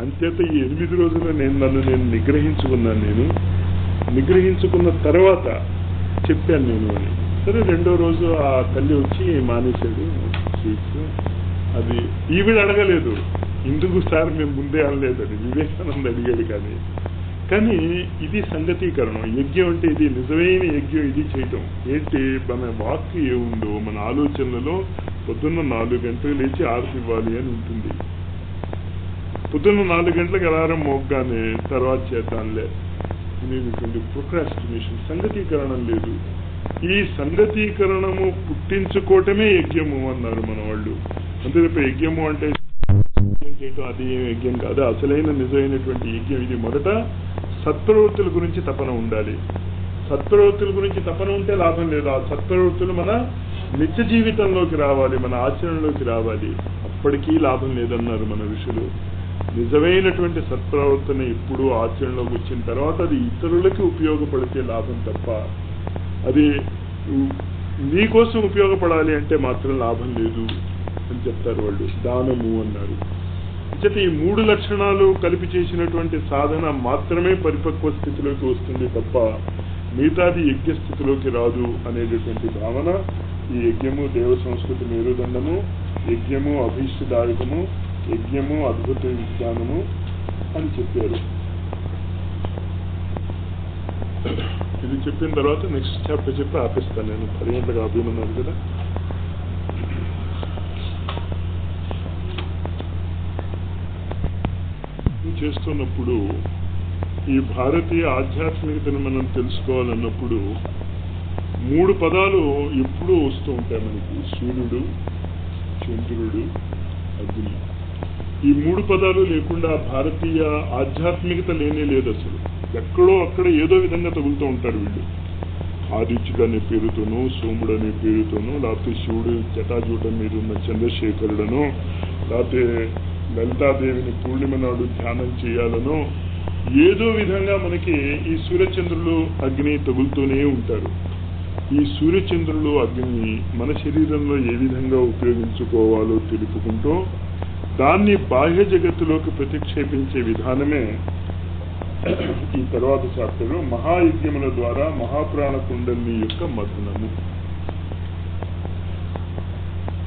అంచేత ఈ ఎనిమిది రోజులు నేను నన్ను నేను నిగ్రహించుకున్నాను నేను. నిగ్రహించుకున్న తర్వాత చెప్పాను నేను అని. సరే రెండో రోజు ఆ తల్లి వచ్చి మానేశాడు. స్వీట్స్ అది ఈవిడ అడగలేదు. ఇందుకు సార్ మేము ముందే అనలేదు అది వివేకానంద అడిగాడు కానీ. కానీ ఇది సంగతీకరణం. యజ్ఞం అంటే ఇది నిజమైన యజ్ఞం ఇది చేయటం. ఏంటి? మన వాక్ ఏముందో మన ఆలోచనలలో పొద్దున్న నాలుగు గంటలు లేచి ఆరతి ఇవ్వాలి అని ఉంటుంది. పొద్దున్న నాలుగు గంటలకు అలారం మోగ్గానే తర్వాత చేద్దాంలే. అనేటువంటి ప్రొక్రాస్టినేషన్ సంగతీకరణం లేదు. ఈ సంగతీకరణము పుట్టించుకోవటమే యజ్ఞము అన్నారు మన వాళ్ళు అంతే యజ్ఞము అంటే చేయటం? అది ఏం యజ్ఞం కాదు. అసలైన నిజమైనటువంటి యజ్ఞం ఇది. మొదట సత్ప్రవృత్తుల గురించి తపన ఉండాలి. సత్ప్రవృత్తుల గురించి తపన ఉంటే లాభం లేదు. ఆ సత్ప్రవృత్తులు మన నిత్య జీవితంలోకి రావాలి మన ఆచరణలోకి రావాలి. అప్పటికీ లాభం లేదన్నారు మన ఋషులు. నిజమైనటువంటి సత్ప్రవర్తన ఎప్పుడు ఆచరణలోకి వచ్చిన తర్వాత అది ఇతరులకి ఉపయోగపడితే లాభం తప్ప అది నీకోసం ఉపయోగపడాలి అంటే మాత్రం లాభం లేదు అని చెప్తారు వాళ్ళు. దానము అన్నారు. అంచేత ఈ మూడు లక్షణాలు కలిపి చేసినటువంటి సాధన మాత్రమే పరిపక్వ స్థితిలోకి వస్తుంది తప్ప మిగతాది యజ్ఞ స్థితిలోకి రాదు అనేటటువంటి భావన ఈ యజ్ఞము దేవ సంస్కృతి మేరుదండము యజ్ఞము అభీష్టదాయకము యజ్ఞము అద్భుత విజ్ఞానము అని చెప్పారు ఇది చెప్పిన తర్వాత నెక్స్ట్ చాప్టర్ చెప్పి ఆపిస్తాను నేను. పది గంటలకు ఆపినున్నాను కదా చేస్తున్నప్పుడు ఈ భారతీయ ఆధ్యాత్మికతను మనం తెలుసుకోవాలన్నప్పుడు మూడు పదాలు ఎప్పుడూ వస్తూ ఉంటాయి మనకి. సూర్యుడు చంద్రుడు అగ్ని. ఈ మూడు పదాలు లేకుండా భారతీయ ఆధ్యాత్మికత లేనే లేదు అసలు. ఎక్కడో అక్కడ ఏదో విధంగా తగులుతూ ఉంటారు వీళ్ళు. ఆదిత్యుడు అనే పేరుతోనూ సోముడు అనే పేరుతోనూ లేకపోతే శివుడు జటాజూటం మీద ఉన్న చంద్రశేఖరుడను లేకపోతే లలితాదేవిని పూర్ణిమ నాడు ధ్యానం చేయాలనో ఏదో విధంగా మనకి ఈ సూర్యచంద్రులు అగ్ని తగులుతూనే ఉంటారు. ఈ సూర్యచంద్రులు అగ్ని మన శరీరంలో ఏ విధంగా ఉపయోగించుకోవాలో తెలుపుకుంటూ దాన్ని బాహ్య జగత్తులోకి ప్రతిక్షేపించే విధానమే ఈ తర్వాత చాప్టర్ మహాయజ్ఞముల ద్వారా మహాప్రాణ కుండలి యొక్క మధునము.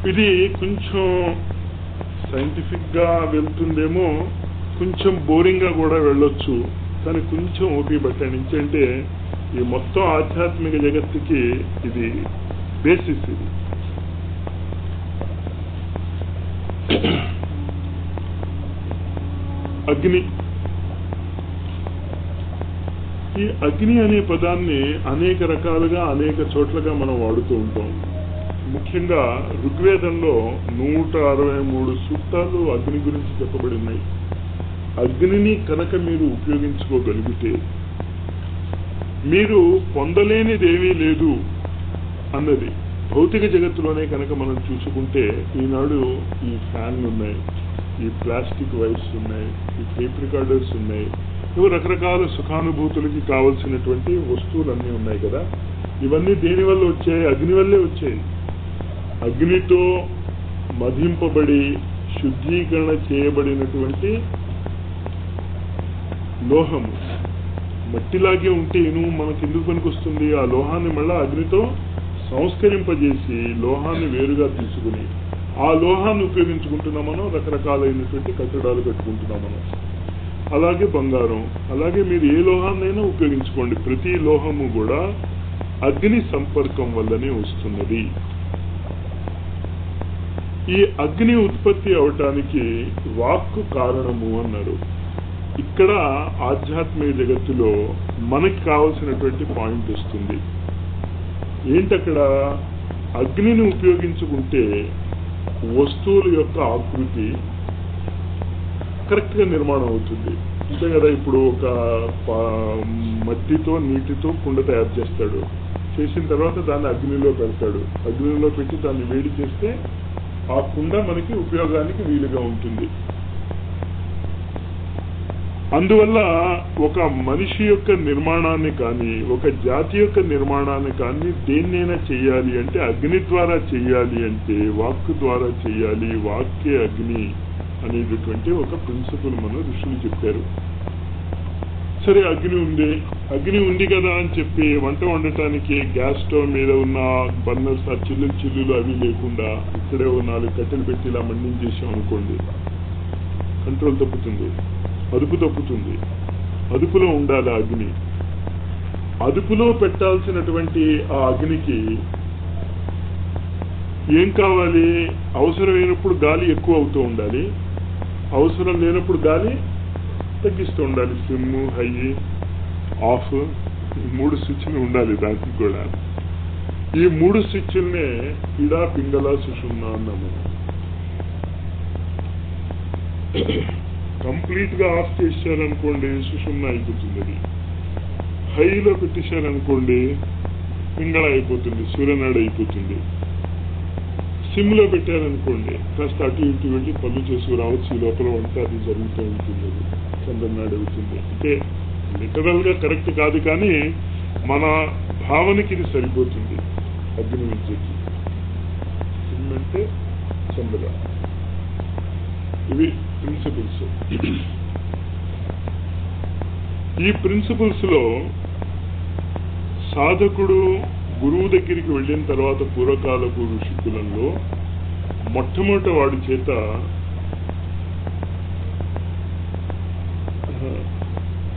ఇది కొంచెం సైంటిఫిక్గా వెళ్తుందేమో కొంచెం బోరింగ్గా కూడా వెళ్ళొచ్చు కానీ కొంచెం ఓపి నుంచి అంటే ఈ మొత్తం ఆధ్యాత్మిక జగత్తుకి ఇది బేసిస్ ఇది. అగ్ని. ఈ అగ్ని అనే పదాన్ని అనేక రకాలుగా అనేక చోట్లగా మనం వాడుతూ ఉంటాం. ముఖ్యంగా ఋగ్వేదంలో నూట అరవై మూడు సూక్తాలు అగ్ని గురించి చెప్పబడి ఉన్నాయి అగ్నిని కనుక మీరు ఉపయోగించుకోగలిగితే మీరు పొందలేనిదేమీ లేదు అన్నది భౌతిక జగత్తులోనే కనుక మనం చూసుకుంటే ఈనాడు ఈ ఫ్యాన్లు ఉన్నాయి. ఈ ప్లాస్టిక్ వైర్స్ ఉన్నాయి ఈ టేప్ రికార్డర్స్ ఉన్నాయి. ఇవి రకరకాల సుఖానుభూతులకి కావలసినటువంటి వస్తువులన్నీ ఉన్నాయి కదా. ఇవన్నీ దేని వల్ల వచ్చాయి? అగ్ని వల్లే వచ్చాయి. అగ్నితో మధింపబడి శుద్ధీకరణ చేయబడినటువంటి లోహము. మట్టిలాగే ఉంటే ఇనుము మనకి ఎందుకు పనికొస్తుంది? ఆ లోహాన్ని మళ్ళా అగ్నితో సంస్కరింపజేసి లోహాన్ని వేరుగా తీసుకుని ఆ లోహాన్ని ఉపయోగించుకుంటున్నాం మనం రకరకాలైనటువంటి కట్టడాలు కట్టుకుంటున్నాం మనం. అలాగే బంగారం అలాగే మీరు ఏ లోహాన్నైనా ఉపయోగించుకోండి. ప్రతి లోహము కూడా అగ్ని సంపర్కం వల్లనే వస్తున్నది. ఈ అగ్ని ఉత్పత్తి అవటానికి వాక్కు కారణము అన్నారు. ఇక్కడ ఆధ్యాత్మిక జగత్తులో మనకి కావలసినటువంటి పాయింట్ వస్తుంది. ఏంటక్కడ? అగ్నిని ఉపయోగించుకుంటే వస్తువుల యొక్క ఆకృతి కరెక్ట్గా నిర్మాణం అవుతుంది. అంతే కదా ఇప్పుడు ఒక మట్టితో నీటితో కుండ తయారు చేస్తాడు. చేసిన తర్వాత దాన్ని అగ్నిలో పెడతాడు. అగ్నిలో పెట్టి దాన్ని వేడి చేస్తే ఆ కుండ మనకి ఉపయోగానికి వీలుగా ఉంటుంది. అందువల్ల ఒక మనిషి యొక్క నిర్మాణాన్ని కానీ ఒక జాతి యొక్క నిర్మాణాన్ని కానీ దేన్నైనా చెయ్యాలి అంటే అగ్ని ద్వారా చెయ్యాలి అంటే వాక్ ద్వారా చెయ్యాలి వాక్యే అగ్ని అనేటటువంటి ఒక ప్రిన్సిపల్ మన ఋషులు చెప్పారు. సరే అగ్ని ఉంది. అగ్ని ఉంది కదా అని చెప్పి వంట వండటానికి గ్యాస్ స్టవ్ మీద ఉన్న బర్నర్స్ ఆ చిల్లులు చిల్లులు అవి లేకుండా ఇక్కడే ఓ నాలుగు కట్టెలు పెట్టి ఇలా మండించేసాం అనుకోండి కంట్రోల్ తప్పుతుంది. అదుపు తప్పుతుంది. అదుపులో ఉండాలి అగ్ని. అదుపులో పెట్టాల్సినటువంటి ఆ అగ్నికి ఏం కావాలి? అవసరమైనప్పుడు గాలి ఎక్కువ అవుతూ ఉండాలి. అవసరం లేనప్పుడు గాలి తగ్గిస్తూ ఉండాలి. సిమ్ హై ఆఫ్ ఈ మూడు స్విచ్లు ఉండాలి దానికి కూడా. ఈ మూడు స్విచ్లనే ఇడా పింగళ సుషుమ్న అన్నాము. కంప్లీట్గా ఆఫ్ చేశారనుకోండి సుషుమ్న అయిపోతుంది. అది హైలో పెట్టేశారనుకోండి పింగళ అయిపోతుంది సూర్యనాడు అయిపోతుంది. సిమ్లో పెట్టారనుకోండి కాస్త అటు ఇటు వెళ్ళి పనులు చేసి రావచ్చు ఈ లోపల వంట అది జరుగుతూ ఉంటుంది. అది చంద్రనాడు అవుతుంది. అంటే లిటరల్గా కరెక్ట్ కాదు కానీ మన భావనకి ఇది సరిపోతుంది అగ్ని విద్యకి. సిమ్ అంటే చంద్ర. ఇవి ప్రిన్సిపల్స్ ఈ ప్రిన్సిపల్స్లో సాధకుడు గురువు దగ్గరికి వెళ్ళిన తర్వాత పూర్వకాలపు ఋషికులంలో మొట్టమొదట వాడి చేత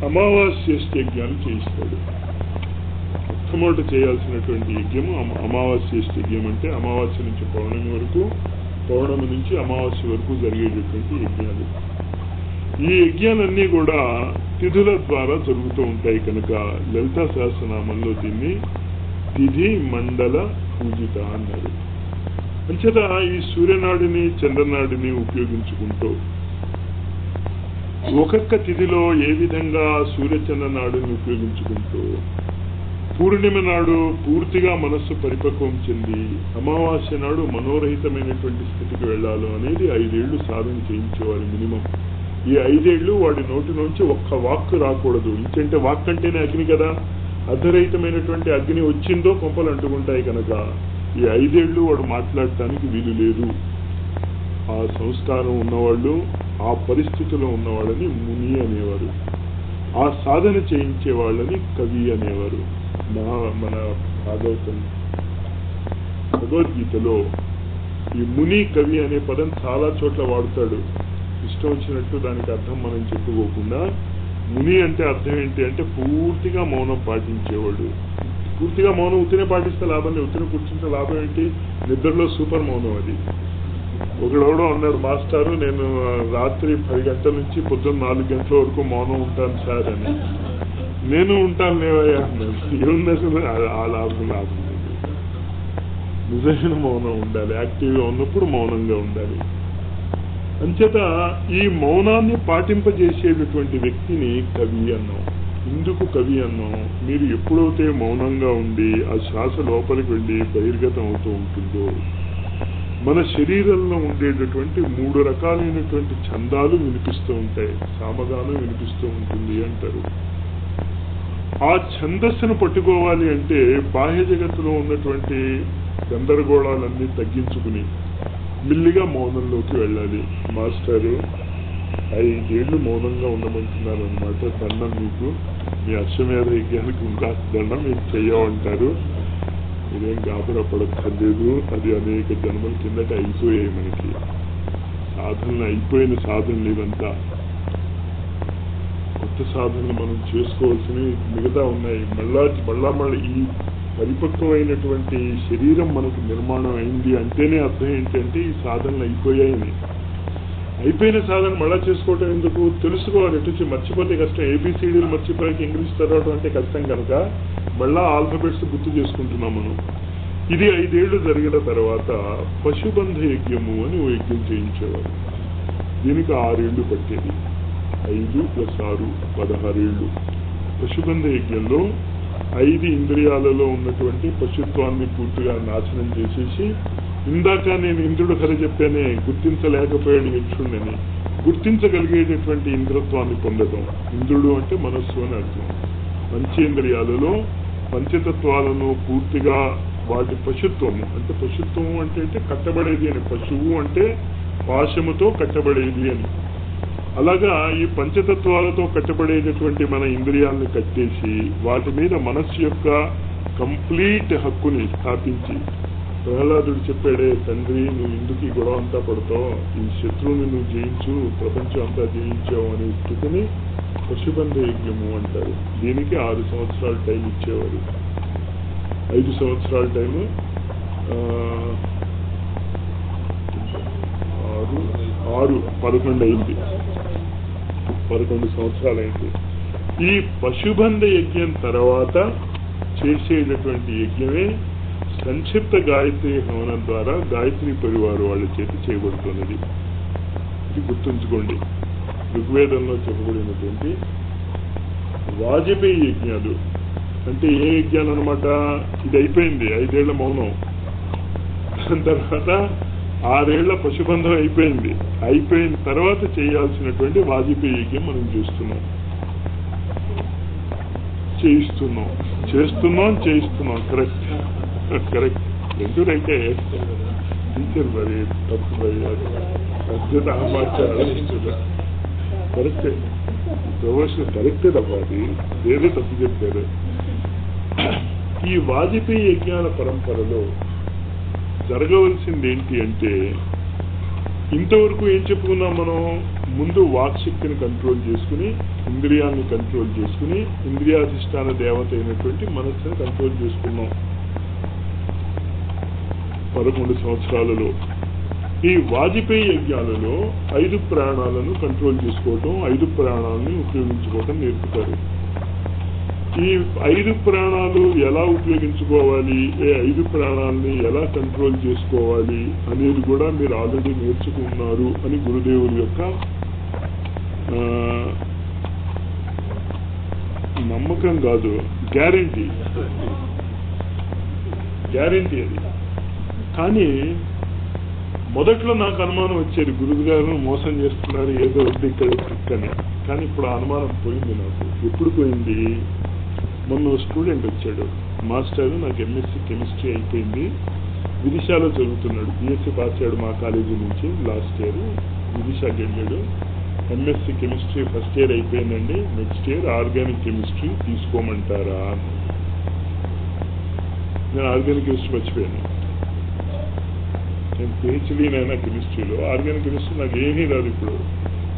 అమావాస్య యజ్ఞాన్ని చేయిస్తాడు. మొట్టమొదట చేయాల్సినటువంటి యజ్ఞము అమావాస్య యజ్ఞం అంటే అమావాస్య నుంచి పౌర్ణమి వరకు పౌర్ణమి నుంచి అమావాస్య వరకు జరిగేటటువంటి యజ్ఞాలు. ఈ యజ్ఞాలన్నీ కూడా తిథుల ద్వారా జరుగుతూ ఉంటాయి కనుక లలిత సహస్రనామంలో దీన్ని తిథి మండల పూజిత అన్నారు. అంచేత ఈ సూర్యనాడిని చంద్రనాడిని ఉపయోగించుకుంటూ ఒక్కొక్క తిథిలో ఏ విధంగా సూర్యచంద్రనాడిని ఉపయోగించుకుంటూ పూర్ణిమ నాడు పూర్తిగా మనస్సు పరిపక్వం చెంది అమావాస్య నాడు మనోరహితమైనటువంటి స్థితికి వెళ్ళాలి అనేది ఐదేళ్ళు సాధన చేయించేవారు మినిమం. ఈ ఐదేళ్ళు వాడి నోటి నుంచి ఒక్క వాక్కు రాకూడదు. ఇంకంటే వాక్ అంటేనే అగ్ని కదా. అర్ధరహితమైనటువంటి అగ్ని వచ్చిందో కొంపలు అంటుకుంటాయి కనుక ఈ ఐదేళ్ళు వాడు మాట్లాడటానికి వీలు లేదు. ఆ సంస్కారం ఉన్నవాళ్ళు ఆ పరిస్థితిలో ఉన్నవాళ్ళని ముని అనేవారు. ఆ సాధన చేయించే వాళ్ళని కవి అనేవారు. మా మన భాగవతం భగవద్గీతలో ఈ ముని కవి అనే పదం చాలా చోట్ల వాడుతాడు. ఇష్టం వచ్చినట్టు దానికి అర్థం మనం చెప్పుకోకుండా ముని అంటే అర్థం ఏంటి అంటే పూర్తిగా మౌనం పాటించేవాడు. పూర్తిగా మౌనం ఉత్తినే పాటిస్తే లాభం లేదు. ఉత్తినే కూర్చుంటే లాభం ఏంటి? నిద్రలో సూపర్ మౌనం అది. ఒకడెవడో అన్నాడు మాస్టారు నేను రాత్రి పది గంటల నుంచి పొద్దున్న నాలుగు గంటల వరకు మౌనం ఉంటాను సార్ అని. నేను ఉంటాను లేవయ్యా. ఏముంది అసలు నిజమైన మౌనం ఉండాలి. యాక్టివ్గా ఉన్నప్పుడు మౌనంగా ఉండాలి. అంచేత ఈ మౌనాన్ని పాటింపజేసేటటువంటి వ్యక్తిని కవి అన్నాం. ఎందుకు కవి అన్నాం? మీరు ఎప్పుడైతే మౌనంగా ఉండి ఆ శ్వాస లోపలికి వెళ్ళి బహిర్గతం అవుతూ ఉంటుందో మన శరీరంలో ఉండేటటువంటి మూడు రకాలైనటువంటి ఛందాలు వినిపిస్తూ ఉంటాయి. సామగానం వినిపిస్తూ ఉంటుంది అంటారు. ఆ ఛందస్సును పట్టుకోవాలి అంటే బాహ్య జగత్తులో ఉన్నటువంటి గందరగోళాలన్నీ తగ్గించుకుని మెల్లిగా మౌనంలోకి వెళ్ళాలి. మాస్టారు ఐదేళ్ళు మౌనంగా ఉండమంటున్నారనమాట దండం మీకు. మీ అశ్వమేధ యజ్ఞానికి ఇంకా దండం మీరు చెయ్యమంటారు ఇదేం గాబరా పడక్కర్లేదు. అది అనేక జన్మల కిందట అయిపోయాయి మనకి. సాధనలు అయిపోయిన సాధనలు ఇవంతా కొత్త సాధనలు మనం చేసుకోవాల్సినవి మిగతా ఉన్నాయి. మళ్ళా మళ్ళా మళ్ళీ ఈ పరిపక్వమైనటువంటి శరీరం మనకు నిర్మాణం అయింది అంటేనే అర్థం ఏంటంటే ఈ సాధనలు అయిపోయాయని. అయిపోయిన సాధన మళ్ళా చేసుకోవటం ఎందుకు? తెలుసుకోవాలి. ఎటు మర్చిపోతే కష్టం. ఏబిసిడీలు మర్చిపోయాక ఇంగ్లీష్ చదవటం అంటే కష్టం కనుక మళ్ళా ఆల్ఫబెట్స్ గుర్తు చేసుకుంటున్నాం మనం. ఇది ఐదేళ్ళు జరిగిన తర్వాత పశుబంధ యజ్ఞము అని ఓ యజ్ఞం చేయించేవారు. దీనికి ఆరేళ్ళు పట్టేది. ఐదు ప్లస్ ఆరు పదహారేళ్ళు. పశుబంధ యజ్ఞంలో ఐదు ఇంద్రియాలలో ఉన్నటువంటి పశుత్వాన్ని పూర్తిగా నాశనం చేసేసి ఇందాక నేను ఇంద్రుడు కథ చెప్పానే గుర్తించలేకపోయాడు యక్షుణ్ణని. గుర్తించగలిగేటటువంటి ఇంద్రత్వాన్ని పొందడం ఇంద్రుడు అంటే మనస్సు అని అర్థం. పంచేంద్రియాలలో పంచతత్వాలను పూర్తిగా వాటి పశుత్వము. అంటే పశుత్వము అంటే అంటే కట్టబడేది అని. పశువు అంటే పాశముతో కట్టబడేది అని. అలాగా ఈ పంచతత్వాలతో కట్టబడేటటువంటి మన ఇంద్రియాలను కట్టేసి వాటి మీద మనస్సు యొక్క కంప్లీట్ హక్కుని స్థాపించి ప్రహ్లాదుడు చెప్పాడే తండ్రి నువ్వు ఎందుకు ఈ గొడవ అంతా పడతావు? ఈ శత్రువుని నువ్వు జయించు ప్రపంచం అంతా జయించావు అనే స్థితిని పశుబంధ యజ్ఞము అంటారు. దీనికి ఆరు సంవత్సరాలు టైం ఇచ్చేవారు. ఐదు సంవత్సరాల టైము ఆరు ఆరు పదకొండు అయింది. పదకొండు సంవత్సరాలైంది. ఈ పశుబంధ యజ్ఞం తర్వాత చేసేటటువంటి యజ్ఞమే సంక్షిప్త గాయత్రి హవనం ద్వారా గాయత్రి పరివారు వాళ్ళ చేత చేయబడుతున్నది. ఇది గుర్తుంచుకోండి. ఋగ్వేదంలో చెప్పబడినటువంటి వాజపేయి యజ్ఞాలు. అంటే ఏ యజ్ఞాలు అనమాట ఇది అయిపోయింది ఐదేళ్ళ మౌనం. దాని తర్వాత ఆరేళ్ళ పశుబంధం అయిపోయింది. అయిపోయిన తర్వాత చేయాల్సినటువంటి వాజపేయికి మనం చూస్తున్నాం. చేయిస్తున్నాం. చేస్తున్నాం చేయిస్తున్నాం. కరెక్ట్ కరెక్ట్ ఎందుకంటే టీచర్ మరి తప్పు పెద్ద కరెక్టే కరెక్టే తప్ప అది వేరే తప్పు చెప్పారు. ఈ వాజపేయి యజ్ఞాల పరంపరలో జరగవలసింది ఏంటి అంటే ఇంతవరకు ఏం చెప్పుకున్నాం మనం? ముందు వాక్శక్తిని కంట్రోల్ చేసుకుని ఇంద్రియాన్ని కంట్రోల్ చేసుకుని ఇంద్రియాధిష్టాన దేవత అయినటువంటి మనస్సుని కంట్రోల్ చేసుకున్నాం. పదకొండు సంవత్సరాలలో. ఈ వాజపేయి యజ్ఞాలలో ఐదు ప్రాణాలను కంట్రోల్ చేసుకోవటం ఐదు ప్రాణాలను ఉపయోగించుకోవటం నేర్పుతారు. ఈ ఐదు ప్రాణాలు ఎలా ఉపయోగించుకోవాలి ఏ ఐదు ప్రాణాలని ఎలా కంట్రోల్ చేసుకోవాలి అనేది కూడా మీరు ఆల్రెడీ నేర్చుకున్నారు అని గురుదేవుల యొక్క నమ్మకం కాదు. గ్యారంటీ గ్యారంటీ అది. కానీ మొదట్లో నాకు అనుమానం వచ్చేది గురువు గారు మోసం చేస్తున్నారు ఏదో ఉంది ఇక్కడ అని. కానీ ఇప్పుడు ఆ అనుమానం పోయింది నాకు. ఎప్పుడు పోయింది? మొన్న స్టూడెంట్ వచ్చాడు. మాస్టర్ నాకు ఎంఎస్సి కెమిస్ట్రీ అయిపోయింది. విదిశాలో చదువుతున్నాడు. బీఎస్సీ పాస్ అయ్యాడు మా కాలేజీ నుంచి లాస్ట్ ఇయర్. విదిశాకి వెళ్ళాడు. ఎంఎస్సి కెమిస్ట్రీ ఫస్ట్ ఇయర్ అయిపోయిందండి. నెక్స్ట్ ఇయర్ ఆర్గానిక్ కెమిస్ట్రీ తీసుకోమంటారా? నేను ఆర్గానిక్ కెమిస్ట్రీ మర్చిపోయాను. నేను పిహెచ్డీనైనా కెమిస్ట్రీలో. ఆర్గానిక్ కెమిస్ట్రీ నాకు ఏమీ రాదు ఇప్పుడు.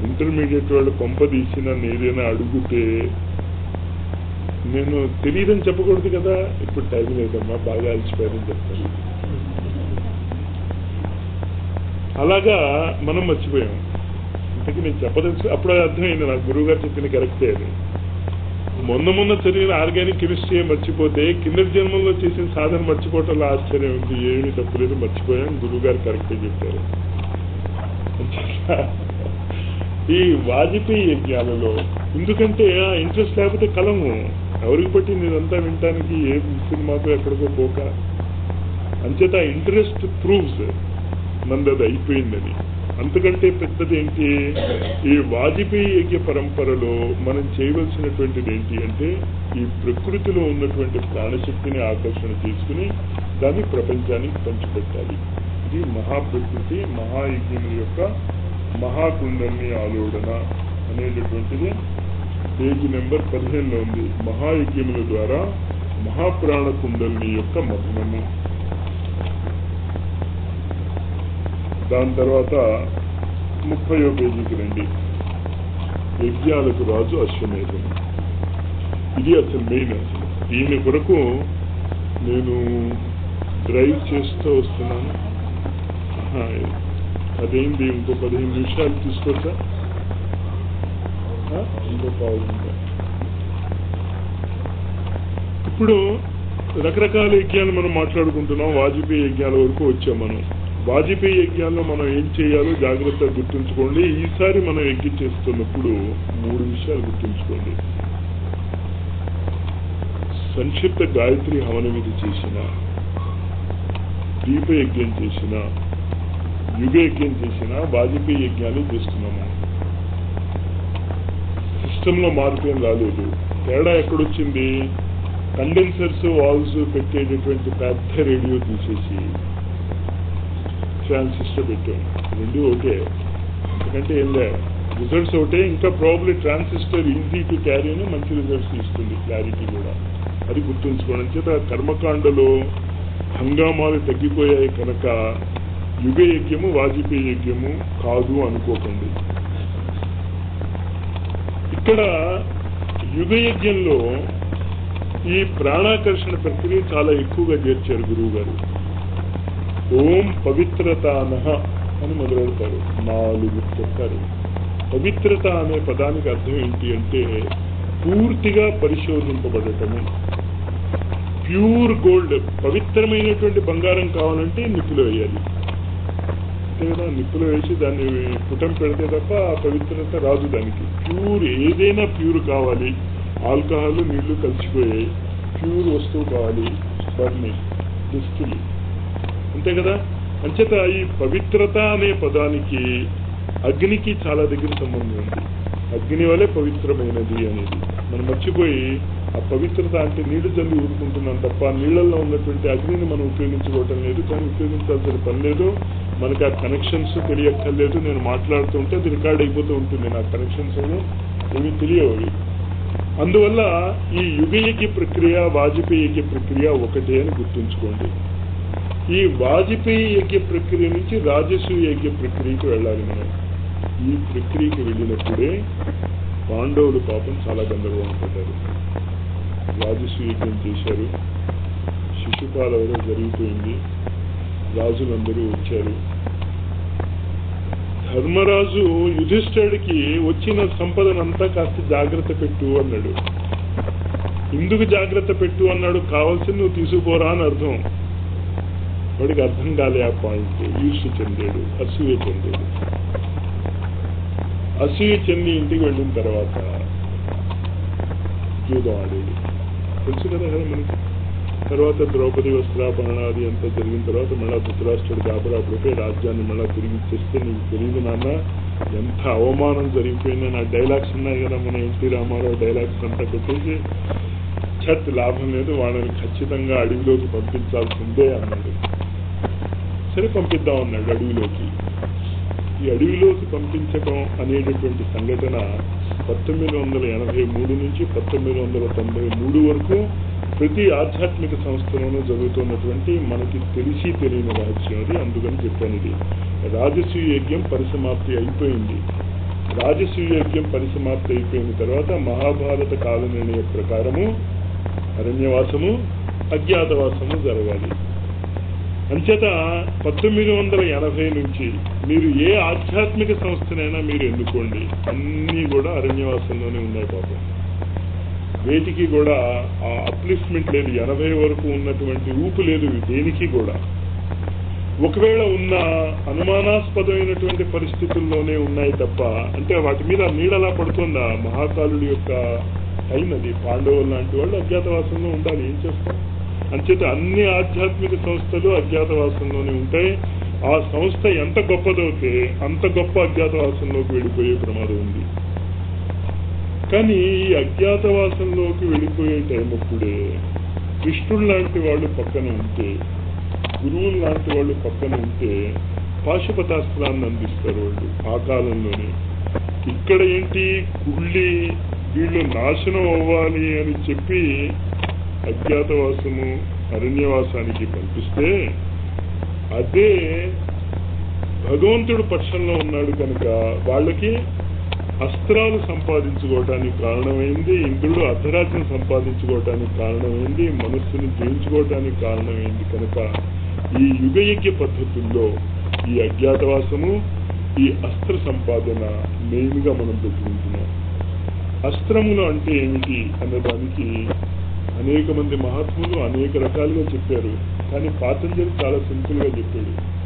ఇంటర్మీడియట్ వాళ్ళు పంప తీసి నన్ను ఏదైనా అడిగితే నేను తెలియదని చెప్పకూడదు కదా. ఇప్పుడు టైం లేదమ్మా బాగా అలసిపోయారని చెప్తాను. అలాగా మనం మర్చిపోయాం. అందుకే నేను చెప్పదలుచు అప్పుడే అర్థమైంది నాకు గురువు గారు చెప్పిన కరెక్టే అది. మొన్న మొన్న చదివిన ఆర్గానిక్ కెమిస్ట్రీ మర్చిపోతే కిందటి జన్మంలో చేసిన సాధన మర్చిపోవటంలో ఆశ్చర్యం ఉంది. ఏమీ తప్పులేదు మర్చిపోయాం. గురువు గారు కరెక్టే చెప్పారు. ఈ వాజపేయి యజ్ఞాలలో ఎందుకంటే ఆ ఇంట్రెస్ట్ లేకపోతే కలము. ఎవరికి పట్టింది ఇదంతా వినటానికి ఏ సినిమాతో ఎక్కడికో పోక? అంచేత ఇంట్రెస్ట్ ప్రూవ్స్ మంది అది అయిపోయిందని. అంతకంటే పెద్దది ఏంటి? ఈ వాజపేయి యజ్ఞ పరంపరలో మనం చేయవలసినటువంటిది ఏంటి అంటే ఈ ప్రకృతిలో ఉన్నటువంటి ప్రాణశక్తిని ఆకర్షణ చేసుకుని దాన్ని ప్రపంచానికి పంచిపెట్టాలి. ఇది మహాప్రకృతి మహాయజ్ఞం యొక్క మహాకుండల్ని ఆలోడన అనేటటువంటిది పేజీ నెంబర్ పదిహేనులో ఉంది. మహాయజ్ఞముల ద్వారా మహాప్రాణ కుండల్ని యొక్క మగ్నము దాని తర్వాత ముప్పయో పేజీకి రండి. యజ్ఞాలకు రాజు అశ్వమేధం ఇది అసలు మెయిన్ అసలు. దీని కొరకు నేను డ్రైవ్ చేస్తూ వస్తున్నాను. అదేంటి ఇంకో పదిహేను నిమిషాలు తీసుకోవచ్చా? ఇప్పుడు రకరకాల యజ్ఞాలు మనం మాట్లాడుకుంటున్నాం. వాజపేయి యజ్ఞాల వరకు వచ్చాం మనం. వాజపేయి యజ్ఞాల్లో మనం ఏం చేయాలో జాగ్రత్తగా గుర్తుంచుకోండి. ఈసారి మనం యజ్ఞం చేస్తున్నప్పుడు మూడు విషయాలు గుర్తుంచుకోండి. సంక్షిప్త గాయత్రి హవన విధి చేసిన దీప యజ్ఞం చేసిన యుగ యజ్ఞం చేసిన వాజపేయి యజ్ఞాలు చేస్తున్నాము. సిస్టంలో మార్పేం రాలేదు. తేడా ఎక్కడొచ్చింది? కండెన్సర్స్ వాల్స్ పెట్టేటటువంటి పెద్ద రేడియో తీసేసి ట్రాన్సిస్టర్ పెట్టాం రెండు ఓకే ఎందుకంటే ఏం లే. రిజల్ట్స్ ఒకటే. ఇంకా probably transistor easy to carry అని మంచి రిజల్ట్స్ ఇస్తుంది క్లారిటీ కూడా. అది గుర్తుంచుకోవడం చేత కర్మకాండలో హంగామాలు తగ్గిపోయాయి కనుక యుగ యజ్ఞము వాజపేయి యజ్ఞము కాదు అనుకోకండి. ఇక్కడ యుగ యజ్ఞంలో ఈ ప్రాణాకర్షణ ప్రక్రియ చాలా ఎక్కువగా చేర్చారు గురువు గారు ఓం పవిత్రతానహ అని మొదలెడతారు. నాలుగు చెప్తారు పవిత్రత అనే పదానికి అర్థం ఏంటి అంటే పూర్తిగా పరిశోధింపబడటము. ప్యూర్ గోల్డ్ పవిత్రమైనటువంటి బంగారం కావాలంటే నిప్పులు వేయాలి. ఎక్కడైనా నిప్పులు వేసి దాన్ని పుటం పెడితే తప్ప ఆ పవిత్రత రాదు దానికి. ప్యూర్ ఏదైనా ప్యూర్ కావాలి. ఆల్కహాల్ నీళ్ళు కలిసిపోయాయి. ప్యూర్ వస్తువు కావాలి. బర్నింగ్ దుస్తులు. అంతే కదా? అంచేత ఈ పవిత్రత అనే పదానికి అగ్నికి చాలా దగ్గర సంబంధం ఉంది. అగ్ని వలె పవిత్రమైనది అనేది. మనం మర్చిపోయి ఆ పవిత్రత అంటే నీళ్ళు జల్లి ఊరుకుంటున్నాం తప్ప నీళ్ళల్లో ఉన్నటువంటి అగ్నిని మనం ఉపయోగించుకోవటం లేదు. కానీ ఉపయోగించాల్సిన పని లేదు. మనకి ఆ కనెక్షన్స్ తెలియక్కర్లేదు. నేను మాట్లాడుతుంటే అది రికార్డ్ అయిపోతూ ఉంటుంది నా కనెక్షన్స్ ఏమి తెలియవు. అవి అందువల్ల ఈ యుగయజ్ఞ ప్రక్రియ వాజపేయి యజ్ఞ ప్రక్రియ ఒకటే అని గుర్తుంచుకోండి. ఈ వాజపేయి యజ్ఞ ప్రక్రియ నుంచి రాజసూయ యజ్ఞ ప్రక్రియకి వెళ్ళాలి మనం. ఈ ప్రక్రియకి వెళ్ళినప్పుడే పాండవులు పాపం చాలా గందరగోళం పడ్డారు రాజసూయ యజ్ఞం చేశారు. శిశుపాల జరిగిపోయింది. రాజులందరూ వచ్చారు. ధర్మరాజు యుధిష్ఠుడికి వచ్చిన సంపదనంతా కాస్త జాగ్రత్త పెట్టు అన్నాడు. ఎందుకు జాగ్రత్త పెట్టు అన్నాడు? కావాల్సింది నువ్వు తీసుకుపోరా అని అర్థం. వాడికి అర్థం కాలే ఆ పాయింట్ ఈర్ష చెందాడు అసూయ చెందాడు. అసూయ చెంది ఇంటికి వెళ్ళిన తర్వాత జూదం ఆడేది తెలుసు కదా కదా మనకి? తర్వాత ద్రౌపది వస్త్రాపహణాది అంతా జరిగిన తర్వాత మళ్ళా ధృతరాష్ట్రుడు కాపలా రాజ్యాన్ని మళ్ళా తిరిగి ఇచ్చేస్తే నీకు తెలియదు నాన్న. ఎంత అవమానం జరిగిపోయిందో. నా డైలాగ్స్ ఉన్నాయి కదా మన ఎన్టీ రామారావు డైలాగ్స్ అంతా కొట్టేసి చట్ లాభం లేదు వాళ్ళని ఖచ్చితంగా అడవిలోకి పంపించాల్సిందే అన్నాడు. సరే పంపిద్దాం అన్నాడు అడవిలోకి. ఈ అడవిలోకి పంపించడం అనేటటువంటి సంఘటన పంతొమ్మిది వందల ఎనభై మూడు నుంచి పంతొమ్మిది వందల తొంభై మూడు వరకు ప్రతి ఆధ్యాత్మిక సంస్థలోనూ జరుగుతున్నటువంటి మనకి తెలిసి తెలియని రహస్యం అది అందుకని చెప్పాను ఇది. రాజసూయ యజ్ఞం పరిసమాప్తి అయిపోయింది. రాజసూయ యజ్ఞం పరిసమాప్తి అయిపోయిన తర్వాత మహాభారత కాల నిర్ణయ ప్రకారము అరణ్యవాసము అజ్ఞాతవాసము జరగాలి. అంచేత పంతొమ్మిది వందల ఎనభై నుంచి మీరు ఏ ఆధ్యాత్మిక సంస్థనైనా మీరు ఎన్నుకోండి. అన్నీ కూడా అరణ్యవాసంలోనే ఉన్నాయి పాపం వేటికి కూడా ఆ అప్లిఫ్ట్మెంట్ లేదు. ఎనభై వరకు ఉన్నటువంటి ఊపు లేదు దేనికి కూడా. ఒకవేళ ఉన్న అనుమానాస్పదమైనటువంటి పరిస్థితుల్లోనే ఉన్నాయి తప్ప అంటే వాటి మీద నీడలా పడుతుందా? మహాకాలుడి యొక్క టైం అది పాండవులు లాంటి వాళ్ళు అజ్ఞాతవాసంలో ఉండాలి. ఏం చేస్తాం అంచేత అన్ని ఆధ్యాత్మిక సంస్థలు అజ్ఞాతవాసంలోనే ఉంటాయి. ఆ సంస్థ ఎంత గొప్పదవుతే అంత గొప్ప అజ్ఞాతవాసంలోకి వెళ్ళిపోయే ప్రమాదం ఉంది. కానీ ఈ అజ్ఞాతవాసంలోకి వెళ్ళిపోయే టైం అప్పుడే కృష్ణుడు లాంటి వాళ్ళు పక్కన ఉంటే గురువులు లాంటి వాళ్ళు పక్కన ఉంటే పాశుపతాస్త్రాన్ని అందిస్తారు వాళ్ళు ఆ కాలంలోనే. ఇక్కడ ఏంటి కుళ్ళి వీళ్ళు నాశనం అవ్వాలి అని చెప్పి అజ్ఞాతవాసము అరణ్యవాసానికి పంపిస్తే అదే భగవంతుడు పక్షంలో ఉన్నాడు కనుక వాళ్ళకి అస్త్రాలు సంపాదించుకోవటానికి కారణమైంది ఇంద్రుడు అర్ధరాజ్యం సంపాదించుకోవటానికి కారణమైంది మనస్సును జయించుకోవటానికి కారణమైంది కనుక ఈ యుగయజ్ఞ పద్ధతుల్లో ఈ అజ్ఞాతవాసము ఈ అస్త్ర సంపాదన మెయిన్గా మనం పెట్టుకుంటున్నాం. అస్త్రములు అంటే ఏమిటి అన్నదానికి అనేక మంది మహాత్ములు అనేక రకాలుగా చెప్పారు. కానీ పాతంజలి చాలా సింపుల్గా చెప్పాడు.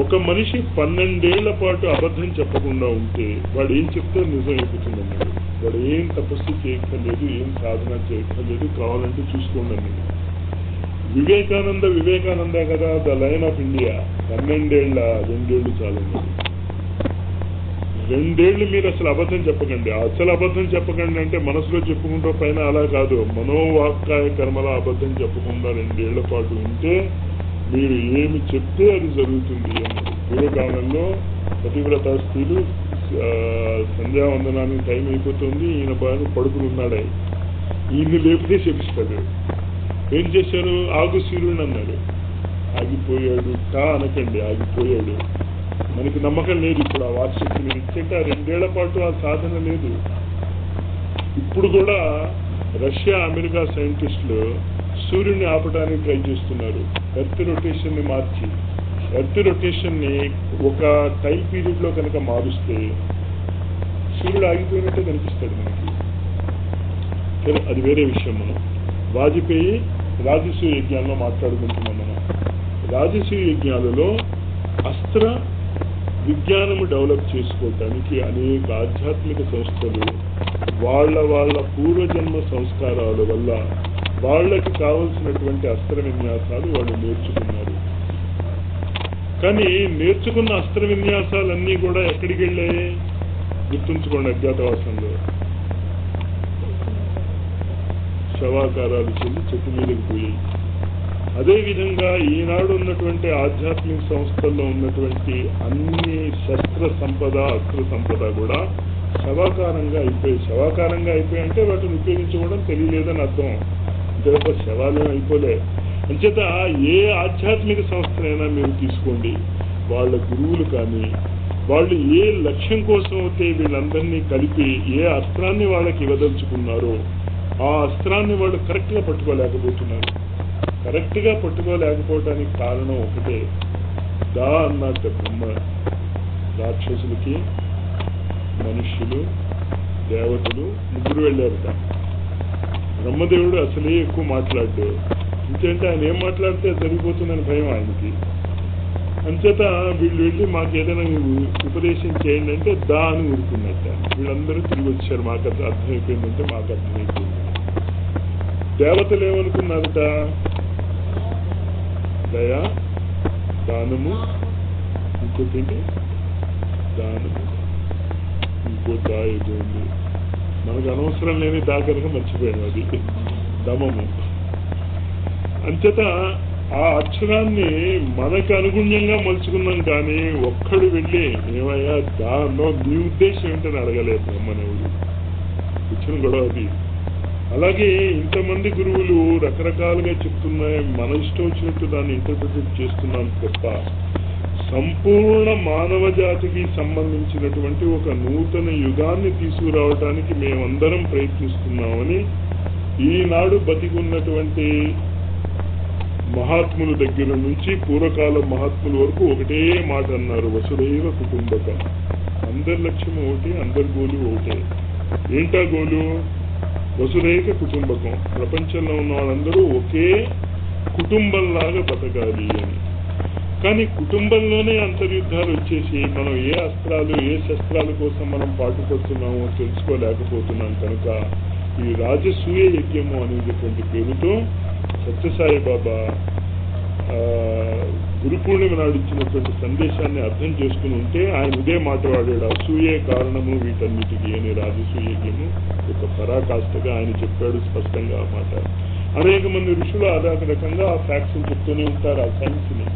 ఒక మనిషి పన్నెండేళ్ళ పాటు అబద్ధం చెప్పకుండా ఉంటే వాడు ఏం చెప్తే నిజం అయిపోతుందన్నాడు. వాడు ఏం తపస్సు చేయక్కర్లేదు ఏం సాధన చేయక్కర్లేదు కావాలంటే చూసుకోండి. అన్నాడు వివేకానంద వివేకానంద కదా ద లైన్ ఆఫ్ ఇండియా. పన్నెండేళ్ళ రెండేళ్ళు చాలన్నాడు రెండేళ్ళు మీరు అసలు అబద్ధం చెప్పకండి. అసలు అబద్ధం చెప్పకండి అంటే మనసులో చెప్పుకుంటూ పైన అలా కాదు. మనోవాక్కాయ కర్మల అబద్ధం చెప్పకుండా రెండేళ్ళ పాటు ఉంటే మీరు ఏమి చెప్తే అది జరుగుతుంది అన్నది పూర్వకాలంలో పతివ్రత స్త్రీలు సంధ్యావందనానికి టైం అయిపోతుంది. ఈయన బాగా పడుకుని ఉన్నాడే. ఈయన్ని లేపితే చెప్పిస్తాడు ఏం చేశారు? ఆగు సూర్యుడు అన్నాడు. ఆగిపోయాడు. కా అనకండి. ఆగిపోయాడు. మనకి నమ్మకం లేదు ఇప్పుడు ఆ వార్షిక ఎందుకంటే ఇచ్చేట రెండేళ్ళ పాటు ఆ సాధన లేదు. ఇప్పుడు కూడా రష్యా అమెరికా సైంటిస్టులు సూర్యుడిని ఆపడానికి ట్రై చేస్తున్నారు. ఎర్త్ రొటేషన్ని మార్చి. ఎర్త్ రొటేషన్ని ఒక టైం పీరియడ్లో కనుక మారుస్తే సూర్యుడు ఆగిపోయినట్టే కనిపిస్తాడు మనకి. సరే అది వేరే విషయం మనం వాజపేయి రాజసూయ యజ్ఞాల్లో మాట్లాడుకుంటున్నాం మనం. రాజసూయ యజ్ఞాలలో అస్త్ర విజ్ఞానము డెవలప్ చేసుకోవటానికి అనేక ఆధ్యాత్మిక సంస్థలు వాళ్ళ వాళ్ళ పూర్వజన్మ సంస్కారాల వల్ల వాళ్ళకి కావలసినటువంటి అస్త్ర విన్యాసాలు వాళ్ళు నేర్చుకున్నారు. కానీ నేర్చుకున్న అస్త్ర విన్యాసాలన్నీ కూడా ఎక్కడికి వెళ్ళాయి? గుర్తుంచుకోండి అజ్ఞాతవాసంలో. శవాకారాలు చెంది చెట్టు మీదకి పోయాయి. అదేవిధంగా ఈనాడు ఉన్నటువంటి ఆధ్యాత్మిక సంస్థల్లో ఉన్నటువంటి అన్ని శస్త్ర సంపద అస్త్ర సంపద కూడా శవాకారంగా అయిపోయి శవాకారంగా అయిపోయి అంటే వాటిని ఉపయోగించుకోవడం తెలియలేదని అర్థం. అంతే శవాలు అయిపోలే. అంచేత ఏ ఆధ్యాత్మిక సంస్థనైనా మీరు తీసుకోండి. వాళ్ళ గురువులు కానీ వాళ్ళు ఏ లక్ష్యం కోసం అయితే వీళ్ళందరినీ కలిపి ఏ అస్త్రాన్ని వాళ్ళకి ఇవ్వదలుచుకున్నారో ఆ అస్త్రాన్ని వాళ్ళు కరెక్ట్గా పట్టుకోలేకపోతున్నారు. కరెక్ట్గా పట్టుకోలేకపోవడానికి కారణం ఒకటే దా అన్నట్ట బ్రహ్మ రాక్షసులకి మనుష్యులు దేవతలు ముగ్గురు వెళ్ళారట. బ్రహ్మదేవుడు అసలే ఎక్కువ మాట్లాడు ఇంకేంటే ఆయన ఏం మాట్లాడితే జరిగిపోతుందని భయం ఆయనకి. అంచేత వీళ్ళు వెళ్ళి మాకు ఏదైనా ఉపదేశం చేయండి అంటే దా అని ఊరుకున్నట్ట. వీళ్ళందరూ తిరిగి వచ్చారు. మాకు అది అర్థమైపోయిందంటే మాకు అర్థమైపోయింది. దేవతలు ఏమనుకున్నారట? దయ దానము ఇంకోటి ఏంటి? దానము ఇంకో దా ఉంది. మనకు అనవసరం లేని దా కనుక మర్చిపోయాను అది. దమము. అంచేత ఆ అక్షరాన్ని మనకు అనుగుణ్యంగా మలుచుకున్నాం కానీ ఒక్కడు వెళ్ళి ఏమయ్యా దానో నీ ఉద్దేశం ఏంటని అడగలేదు బ్రహ్మనేవుడు. వచ్చిన గొడవ అది. అలాగే ఇంతమంది గురువులు రకరకాలుగా చెప్తున్నాయి. మన ఇష్టం వచ్చినట్టు దాన్ని ఇంటర్ప్రిటేట్ చేస్తున్నాం తప్ప సంపూర్ణ మానవ జాతికి సంబంధించినటువంటి ఒక నూతన యుగాన్ని తీసుకురావడానికి మేమందరం ప్రయత్నిస్తున్నామని ఈనాడు బతికున్నటువంటి మహాత్ముల దగ్గర నుంచి పూర్వకాల మహాత్ముల వరకు ఒకటే మాట అన్నారు. వసుదైవ కుటుంబక. అందరి లక్ష్యం ఒకటి అందరి గోలు ఒకటే. ఏంటా గోలు? వసురేక కుటుంబకం. ప్రపంచంలో ఉన్న వాళ్ళందరూ ఒకే కుటుంబంలాగా బతకాలి అని. కానీ కుటుంబంలోనే అంతర్యుద్ధాలు వచ్చేసి మనం ఏ అస్త్రాలు ఏ శస్త్రాల కోసం మనం పాటుపడుతున్నామో తెలుసుకోలేకపోతున్నాం కనుక ఈ రాజసూయ యజ్ఞము అనేటటువంటి పేరుతో సత్యసాయి బాబా ఆ, గురు పూర్ణిమ నాడు ఇచ్చినటువంటి సందేశాన్ని అర్థం చేసుకుని ఉంటే ఆయన ఇదే మాట్లాడాడు అసూయే కారణము వీటన్నిటికీ అని రాజసూయజ్ఞము ఒక పరాకాష్ఠగా ఆయన చెప్పాడు స్పష్టంగా ఆ మాట. అనేక మంది ఋషులు అదొక రకంగా ఆ ఫ్యాక్ట్స్ని చెప్తూనే ఉంటారు ఆ సైన్స్ని.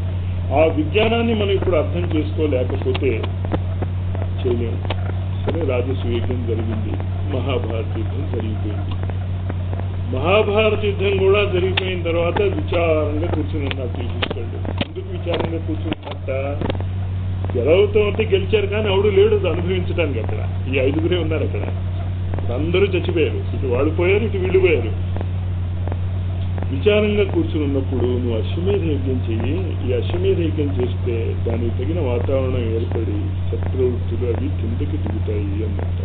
ఆ విజ్ఞానాన్ని మనం ఇప్పుడు అర్థం చేసుకోలేకపోతే చేయలేము. సరే రాజసూయజ్ఞం జరిగింది మహాభారత యుద్ధం జరిగిపోయింది. మహాభారత యుద్ధం కూడా జరిగిపోయిన తర్వాత విచారంగా కూర్చుని ఉన్నారు తీసుకెళ్ళి ఎందుకు విచారంగా కూర్చున్నట్ట గెలవటం అంటే గెలిచారు కానీ ఎవడు లేడు అనుభవించడానికి అక్కడ. ఈ ఐదుగురే ఉన్నారు అక్కడ. అందరూ చచ్చిపోయారు. ఇటు వాళ్ళు పోయారు ఇటు వీళ్ళు పోయారు. విచారంగా కూర్చుని ఉన్నప్పుడు నువ్వు అశ్వమేధ యజ్ఞం చెయ్యి. ఈ అశ్వమేధ యజ్ఞం చేస్తే దానికి తగిన వాతావరణం ఏర్పడి శత్రువృత్తులు అవి కిందకి దిగుతాయి అన్నమాట.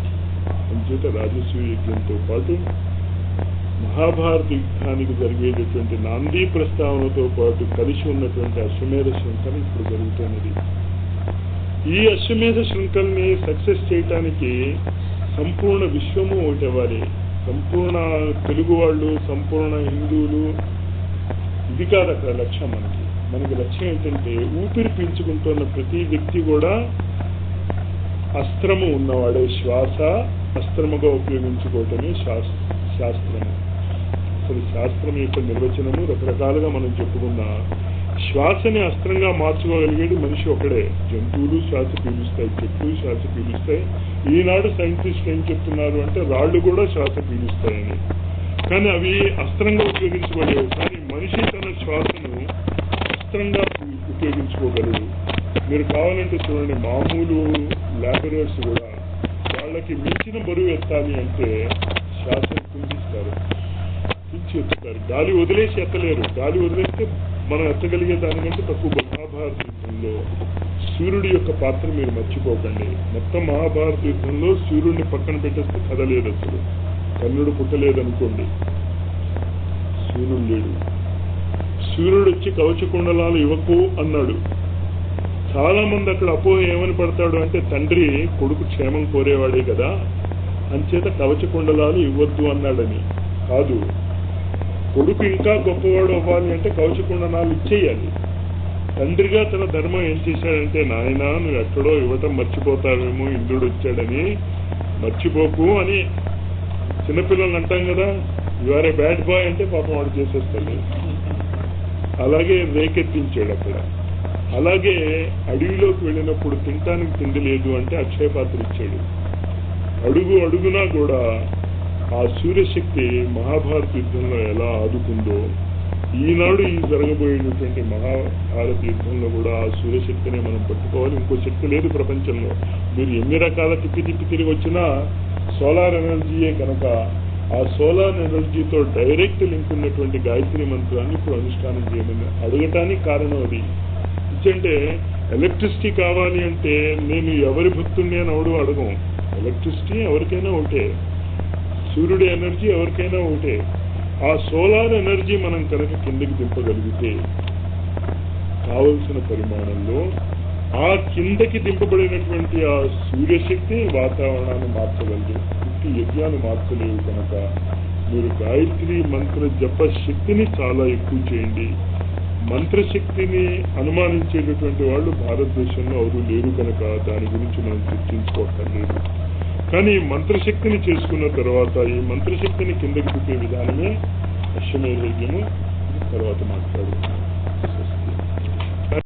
అంచేత రాజస్వ యజ్ఞంతో పాటు మహాభారత యుద్ధానికి జరిగేటటువంటి నాందీ ప్రస్తావనతో పాటు కలిసి ఉన్నటువంటి అశ్వమేధ శృంఖల ఇప్పుడు జరుగుతున్నది. ఈ అశ్వమేధ శృంఖల్ని సక్సెస్ చేయటానికి సంపూర్ణ విశ్వము ఒకటి సంపూర్ణ తెలుగు వాళ్ళు సంపూర్ణ హిందువులు ఇది కాదు అక్కడ లక్ష్యం మనకి. మనకి లక్ష్యం ఏంటంటే ఊపిరి పీల్చుకుంటున్న ప్రతి వ్యక్తి కూడా అస్త్రము ఉన్నవాడే శ్వాస అస్త్రముగా ఉపయోగించుకోవటమే శ్వాస. శాస్త్రము. అసలు శాస్త్రం యొక్క నిర్వచనము రకరకాలుగా మనం చెప్పుకున్నా శ్వాసని అస్త్రంగా మార్చుకోగలిగేది మనిషి ఒకడే జంతువులు శ్వాస పీలుస్తాయి చెట్లు శ్వాస పీలుస్తాయి. ఈనాడు సైంటిస్టులు ఏం చెప్తున్నారు అంటే రాళ్ళు కూడా శ్వాస పీలుస్తాయని. కానీ అవి అస్త్రంగా ఉపయోగించబడేవి. కానీ మనిషి తన శ్వాసను అస్త్రంగా ఉపయోగించుకోగలడు. మీరు కావాలంటే చూడండి మామూలు లేబరర్స్ కూడా వాళ్ళకి మించిన బరువు ఎత్తాలి అంటే శ్వాస కుంచి ఎత్తుతారు గాలి వదిలేసి ఎత్తలేరు. గాలి వదిలేస్తే మనం ఎత్తగలిగే దానికంటే తక్కువ మహాభారత యుద్ధంలో సూర్యుడి యొక్క పాత్ర మీరు మర్చిపోకండి. మొత్తం మహాభారత యుద్ధంలో సూర్యుడిని పక్కన పెట్టేస్తే కదలేదు అసలు. కన్నుడు పుట్టలేదనుకోండి. సూర్యుడు లేడు. సూర్యుడు వచ్చి కవచకుండలాలు ఇవ్వకు అన్నాడు. చాలా మంది అక్కడ అపోహ ఏమని పడతాడు అంటే తండ్రి కొడుకు క్షేమం కోరేవాడే కదా. అంచేత కవచకుండలాలు ఇవ్వద్దు అన్నాడని. కాదు. కొడుకు ఇంకా గొప్పవాడు అవ్వాలి అంటే కౌశకుండనాలు ఇచ్చేయాలి. తండ్రిగా తన ధర్మం ఏం చేశాడంటే నాయన నువ్వు ఎక్కడో ఇవ్వటం మర్చిపోతావేమో ఇంద్రుడు వచ్చాడని. మర్చిపోకు అని చిన్నపిల్లలు అంటాం కదా ఇవారే బ్యాడ్ బాయ్ అంటే పాపం వాడు చేసేస్తాడు. అలాగే రేకెత్తించాడు అక్కడ. అలాగే అడవిలోకి వెళ్ళినప్పుడు తినటానికి తిండి లేదు అంటే అక్షయ పాత్ర ఇచ్చాడు. అడుగు అడుగునా కూడా ఆ సూర్యశక్తి మహాభారత యుద్ధంలో ఎలా ఆదుకుందో ఈనాడు ఈ జరగబోయేటటువంటి మహాభారత యుద్ధంలో కూడా ఆ సూర్యశక్తిని మనం పట్టుకోవాలి. ఇంకో శక్తి లేదు ప్రపంచంలో. మీరు ఎన్ని రకాల తిప్పి తిప్పి తిరిగి వచ్చినా సోలార్ ఎనర్జీయే కనుక ఆ సోలార్ ఎనర్జీతో డైరెక్ట్ లింక్ ఉన్నటువంటి గాయత్రి మంత్రాన్ని ఇప్పుడు అనుష్ఠానం చేయమని అడగటానికి కారణం అది. ఎందుకంటే ఎలక్ట్రిసిటీ కావాలి అంటే నేను ఎవరి భక్తుడిని అని అవడం అడగం. ఎలక్ట్రిసిటీ ఎవరికైనా ఒకటే. సూర్యుడి ఎనర్జీ ఎవరికైనా ఒకటే ఆ సోలార్ ఎనర్జీ మనం కనుక కిందకి దింపగలిగితే కావలసిన పరిమాణంలో ఆ కిందకి దింపబడినటువంటి ఆ సూర్యశక్తి వాతావరణాన్ని మార్చగలదు. పుట్టి యజ్ఞాన్ని మార్చలేవు కనుక మీరు గాయత్రి మంత్ర జప శక్తిని చాలా ఎక్కువ చేయండి. మంత్రశక్తిని అనుమానించేటటువంటి వాళ్ళు భారతదేశంలో ఎవరు లేరు కనుక దాని గురించి మనం చర్చించుకోవట్లేదు కానీ మంత్రశక్తిని చేసుకున్న తర్వాత ఈ మంత్రశక్తిని కిందకి తిప్పే విధానమే అశ్వమేధ యజ్ఞము తర్వాత మాట్లాడుతున్నాం